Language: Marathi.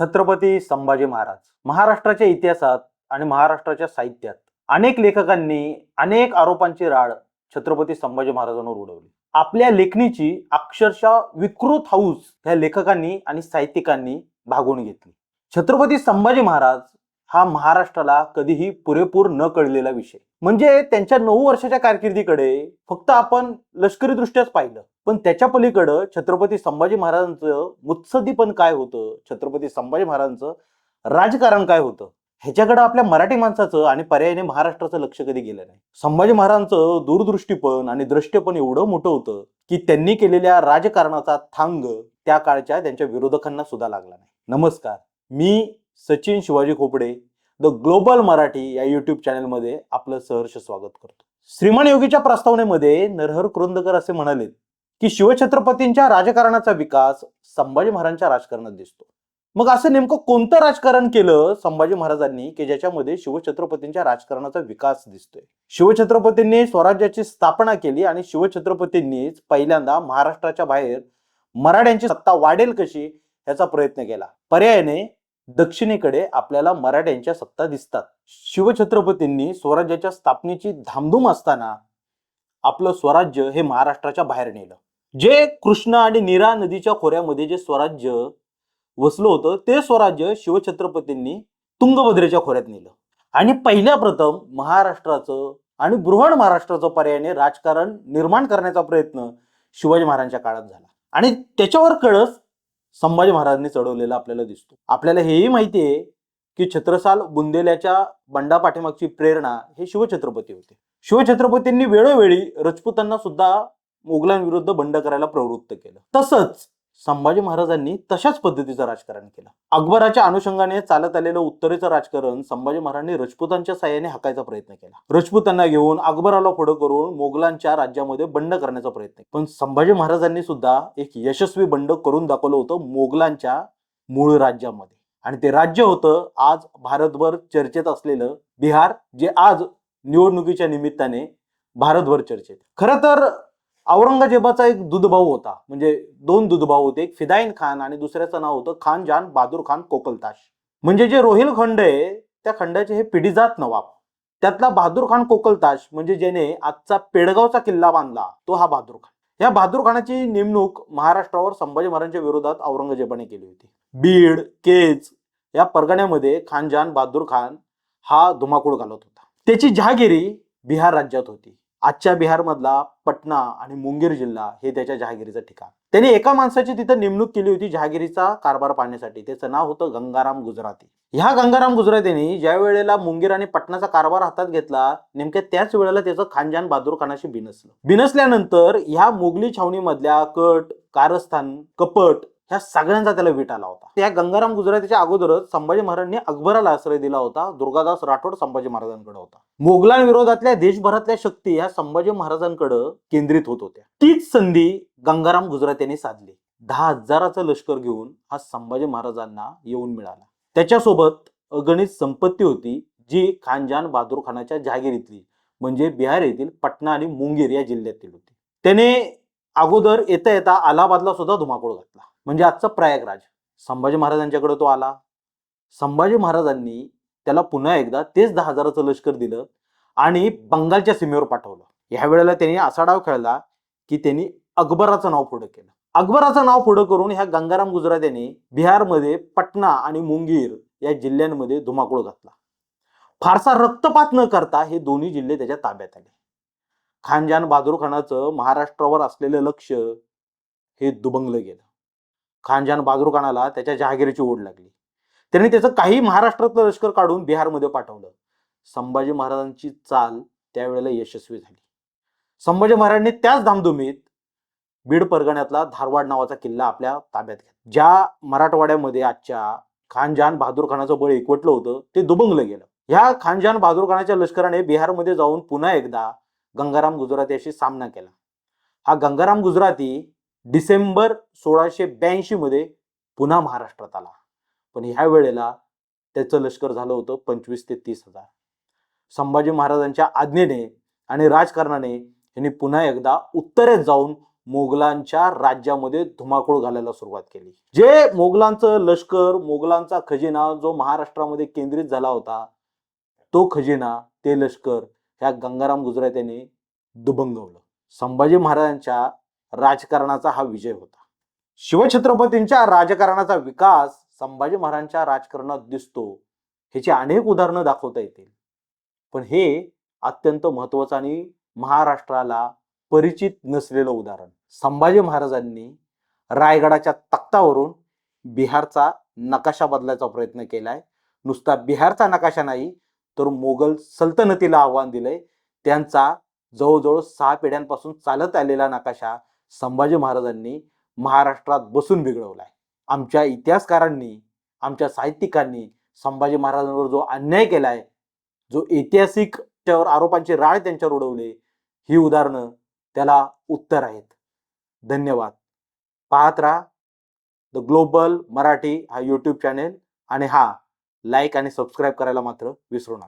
छत्रपती संभाजी महाराज. महाराष्ट्राच्या इतिहासात आणि महाराष्ट्राच्या साहित्यात अनेक लेखकांनी अनेक आरोपांची राळ छत्रपती संभाजी महाराजांवर उडवली. आपल्या लेखणीची अक्षरशः विकृत हाऊस ह्या लेखकांनी आणि साहित्यिकांनी भागवून घेतली. छत्रपती संभाजी महाराज हा महाराष्ट्राला कधीही पुरेपूर न कळलेला विषय. म्हणजे त्यांच्या नऊ वर्षाच्या कारकिर्दीकडे फक्त आपण लष्करी दृष्ट्याच पाहिलं. पण त्याच्या पलीकडं छत्रपती संभाजी महाराजांचं मुत्सदीपण काय होतं? छत्रपती संभाजी महाराजांचं राजकारण काय होतं? ह्याच्याकडे आपल्या मराठी माणसाचं आणि पर्यायाने महाराष्ट्राचं लक्ष कधी गेलं नाही. संभाजी महाराजांचं दूरदृष्टीपण आणि द्रष्टेपण एवढं मोठं होतं की त्यांनी केलेल्या राजकारणाचा थांग त्या काळच्या त्यांच्या विरोधकांना सुद्धा लागला नाही. नमस्कार. मी सचिन शिवाजी खोपडे द ग्लोबल मराठी या युट्यूब चॅनलमध्ये आपलं सहर्ष स्वागत करतो. श्रीमान योगीच्या प्रस्तावनेमध्ये नरहर कुरुंदकर असे म्हणाले की शिवछत्रपतींच्या राजकारणाचा विकास संभाजी महाराजांच्या राजकारणात दिसतो. मग असं नेमकं कोणतं राजकारण केलं संभाजी महाराजांनी की ज्याच्यामध्ये शिवछत्रपतींच्या राजकारणाचा विकास दिसतोय? शिवछत्रपतींनी स्वराज्याची स्थापना केली आणि शिवछत्रपतींनीच पहिल्यांदा महाराष्ट्राच्या बाहेर मराठ्यांची सत्ता वाढेल कशी याचा प्रयत्न केला. पर्यायाने दक्षिणेकडे आपल्याला मराठ्यांच्या सत्ता दिसतात. शिवछत्रपतींनी स्वराज्याच्या स्थापनेची धामधूम असताना आपलं स्वराज्य हे महाराष्ट्राच्या बाहेर नेलं. जे कृष्णा आणि नीरा नदीच्या खोऱ्यामध्ये जे स्वराज्य वसलं होतं ते स्वराज्य शिवछत्रपतींनी तुंगभद्रेच्या खोऱ्यात नेलं. आणि पहिल्या प्रथम महाराष्ट्राचं आणि बृहण महाराष्ट्राचं पर्यायाने राजकारण निर्माण करण्याचा प्रयत्न शिवाजी महाराजांच्या काळात झाला. आणि त्याच्यावर कळस संभाजी महाराजांनी चढवलेला आपल्याला दिसतो. आपल्याला हेही माहिती आहे की छत्रसाल बुंदेल्याच्या बंडा पाठीमागची प्रेरणा हे शिवछत्रपती होते. शिवछत्रपतींनी वेळोवेळी राजपुतांना सुद्धा मोगलांविरुद्ध बंड करायला प्रवृत्त केलं. तसंच संभाजी महाराजांनी तशाच पद्धतीचं राजकारण केलं. अकबराच्या अनुषंगाने चालत आलेलं उत्तरेचं राजकारण संभाजी महाराजांनी राजपुतांच्या साह्याने हाकायचा प्रयत्न केला. राजपुतांना घेऊन अकबराला पुढं करून मोगलांच्या राज्यामध्ये बंड करण्याचा प्रयत्न पण संभाजी महाराजांनी सुद्धा एक यशस्वी बंड करून दाखवलं होतं मोगलांच्या मूळ राज्यामध्ये. आणि ते राज्य होतं आज भारतभर चर्चेत असलेलं बिहार जे आज निवडणुकीच्या निमित्ताने भारतभर चर्चेत. खरं तर औरंगजेबाचा एक दुधभाऊ होता. म्हणजे दोन दुधभाऊ होते. एक फिदाईन खान आणि दुसऱ्याचं नाव होतं खान जान बहादूर खान कोकलताश. म्हणजे जे रोहिल खंड आहे त्या खंडाचे हे पिढीजात नवाब. त्यातला बहादूर खान कोकलताश म्हणजे ज्याने आजचा पेडगावचा किल्ला बांधला तो हा बहादूर खान. या बहादूर खानाची नेमणूक महाराष्ट्रावर संभाजी महाराजांच्या विरोधात औरंगजेबाने केली होती. बीड केज या परगण्यामध्ये खानजान बहादूर खान हा धुमाकूळ घालत होता. त्याची जहागिरी बिहार राज्यात होती. आजच्या बिहारमधला पटना आणि मुंगेर जिल्हा हे त्याच्या जहागिरीचं ठिकाण. त्याने एका माणसाची तिथं नेमणूक केली होती जहागिरीचा कारभार पाहण्यासाठी. त्याचं नाव होतं गंगाराम गुजराती. ह्या गंगाराम गुजरातींनी ज्या वेळेला मुंगेर आणि पटनाचा कारभार हातात घेतला नेमक्या त्याच वेळेला त्याचं खानजान बहादूर खानाशी बिनसलं. बिनसल्यानंतर ह्या मुघली छावणीमधल्या कट कारस्थान कपट ह्या सगळ्यांचा त्याला वीट आला होता. त्या गंगाराम गुजरातीच्या अगोदरच संभाजी महाराजांनी अकबराला आश्रय दिला होता दुर्गादास राठोड संभाजी महाराजांकडे होता. मोगलांविरोधातल्या देशभरातल्या शक्ती ह्या संभाजी महाराजांकडे केंद्रित होत होत्या. तीच संधी गंगाराम गुजरात यांनी साधली. दहा हजाराचं लष्कर घेऊन हा संभाजी महाराजांना येऊन मिळाला. त्याच्यासोबत अगणित संपत्ती होती जी खानजान बहादूर खानाच्या जहागिरीतली म्हणजे बिहार येथील पटना आणि मुंगेर या जिल्ह्यातील होती. त्याने अगोदर येता येता अलाहाबादला सुद्धा धुमाकूळ घातला. म्हणजे आजचा प्रयागराज. संभाजी महाराजांच्याकडे तो आला. संभाजी महाराजांनी त्याला पुन्हा एकदा तेच दहा हजाराचं लष्कर दिलं आणि बंगालच्या सीमेवर पाठवलं. ह्या वेळेला त्यांनी असा डाव खेळला की त्यांनी अकबराचं नाव पुढं केलं. अकबराचं नाव पुढं करून ह्या गंगाराम गुजरात यांनी बिहारमध्ये पटना आणि मुंगीर या जिल्ह्यांमध्ये धुमाकूळ घातला. फारसा रक्तपात न करता हे दोन्ही जिल्हे त्याच्या ताब्यात आले. खानजान बहादूर खानाचं महाराष्ट्रावर असलेलं लक्ष हे दुबंगलं गेलं. खानजान बहादूर खानाला त्याच्या जहागिरीची ओढ लागली. त्यांनी त्याचं काही महाराष्ट्रातलं लष्कर काढून बिहारमध्ये पाठवलं. संभाजी महाराजांची चाल त्यावेळेला यशस्वी झाली. संभाजी महाराजांनी त्याच धामधुमीत बीड परगण्यातला धारवाड नावाचा किल्ला आपल्या ताब्यात घेतला. ज्या मराठवाड्यामध्ये आजच्या खानजान बहादूर खानाचं बळ एकवटलं होतं ते दुबंगलं गेलं. ह्या खानजान बहादूर खानाच्या लष्कराने बिहारमध्ये जाऊन पुन्हा एकदा गंगाराम गुजरातीशी सामना केला. हा गंगाराम गुजराती डिसेंबर सोळाशे ब्याऐंशीमध्ये पुन्हा महाराष्ट्रात आला. पण ह्या वेळेला त्याचं लष्कर झालं होतं पंचवीस ते तीस हजार. संभाजी महाराजांच्या आज्ञेने आणि राजकारणाने यांनी पुन्हा एकदा उत्तरेत जाऊन मोगलांच्या राज्यामध्ये धुमाकूळ घालायला सुरुवात केली. जे मोगलांचं लष्कर मोगलांचा खजिना जो महाराष्ट्रामध्ये केंद्रित झाला होता तो खजिना ते लष्कर ह्या गंगाराम गुजरात यांनी दुभंगवलं संभाजी महाराजांच्या राजकारणाचा हा विजय होता. शिवछत्रपतींच्या राजकारणाचा विकास संभाजी महाराजांच्या राजकारणात दिसतो ह्याची अनेक उदाहरणं दाखवता येतील. पण हे अत्यंत महत्वाचं आणि महाराष्ट्राला परिचित नसलेलं उदाहरण. संभाजी महाराजांनी रायगडाच्या तख्तावरून बिहारचा नकाशा बदलायचा प्रयत्न केलाय. नुसता बिहारचा नकाशा नाही तर मोगल सल्तनतीला आव्हान दिलंय. त्यांचा जवळजवळ सहा पिढ्यांपासून चालत आलेला नकाशा संभाजी महाराजांनी महाराष्ट्रात बसून बिघडवलाय. आमच्या इतिहासकारांनी आमच्या साहित्यिकांनी संभाजी महाराजांवर जो अन्याय केलाय जो ऐतिहासिक त्यावर आरोपांची राळ त्यांच्यावर उडवले ही उदाहरणं त्याला उत्तर आहेत. धन्यवाद. पाहत राहा द ग्लोबल मराठी हा यूट्यूब चॅनेल आणि हा लाईक आणि सबस्क्राईब करायला मात्र विसरू नका.